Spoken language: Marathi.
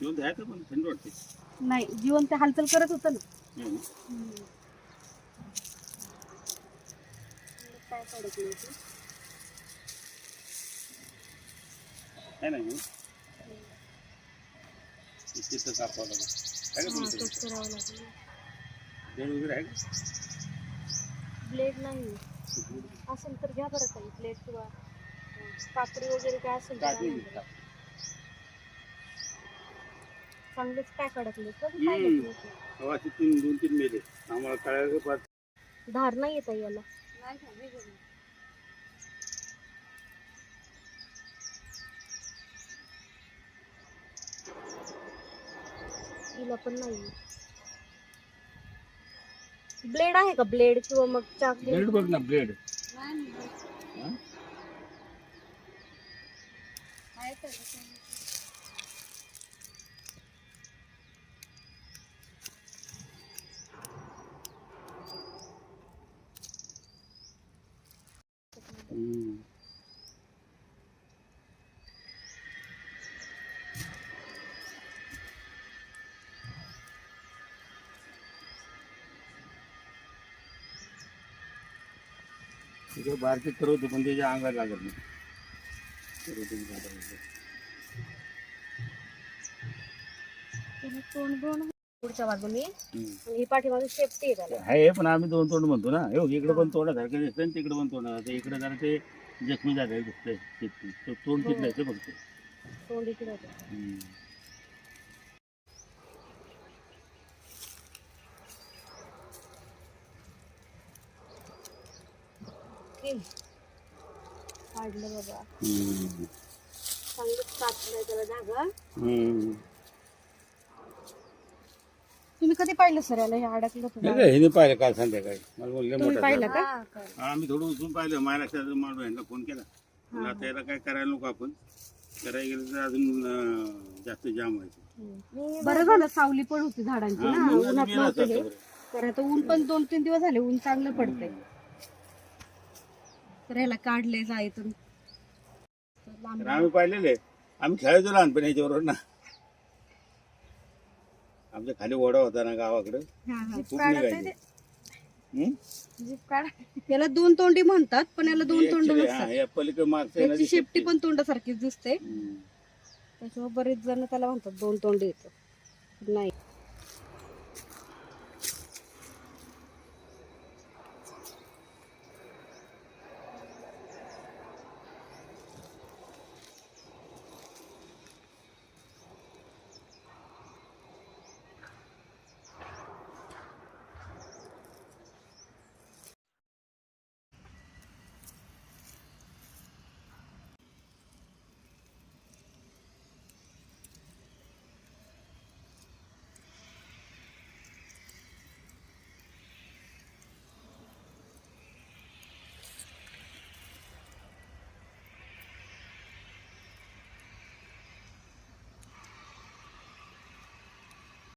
जिवंत आहे का पण थंड वाटते नाही जीवन ते हालचाल करत होतं ना हम्म. काय नाही ते. आहे ना जिवंत? तिथं कापावं लागेल आहे का हा, तुमच्याकडे? तोच करावं लागेल बेड वगैरे आहे का ब्लेड नाही असेल तर घ्या बरं काही ब्लेड किंवा अं, कात्री वगैरे काय असेल तर काढली आणा. चांगलेच काय अडकले हम्म. तीन दोन तीन मेले. आम्हाला कळायला पाच धार नाही येत याला. हिला पण नाही ब्लेड आहे का ब्लेड किंवा मग चाक ब्लेड बघ ना ब्लेड पण त्याच्या अंगात लागत नाही. करवतो पण लागत नाही. तोंड पुढच्या बाजूने. ही पाठीमागे आहे त्याला. आहे पण आम्ही दोन तोंड म्हणतो ना. हे इकडे पण तोंडासारखं दिसतंय आणि तिकडे पण तोंडासारखं इकडे जरा ते जखमी झालेलं दिसतंय. ते तोंड तिथलं आहे ते बघते तोंड इकडे होतं. काढलं बाबा. चांगलं कापलंय त्याला धागा तुम्ही कधी पाहिलं सर याला? हे अडकलं होतं हे पाहिलं काल संध्याकाळी. मला बोलले तुम्ही मोठा पाहिलं. का? हा, आम्ही थोडं उचलून पाहिलं. महाराष्ट्राचा माणूस यांना फोन केला. म्हणलं आता याला काय करायला नको आपण? करायला गेलं तर अजून अं, जास्त जाम व्हायचं. बरं झालं सावली पण होती झाडांची हा, ना. म्हणून उन्हात मेलं नव्हतं असतं हे. बरं. तर आता ऊन पण दोन तीन दिवस झाले ऊन चांगलं पडतंय. तर ह्याला काढले लांब तर आम्ही पाहिलेले. आम्ही खेळायचो लहानपणी याच्याबरोबर ना. आमच्या खाली ओढा होता ना गावाकडे. खूप निघायचे. हम्म? याला दोन तोंडी म्हणतात पण याला दोन तोंड Actually, हा, नसतात या पलीकडे मागचं आहे ना त्याची ती शेपटी शेपटी. पण तोंडासारखीच दिसते. हम्म. त्याच्यामुळे बरेच जण त्याला म्हणतात दोन तोंडी येतं. नाही.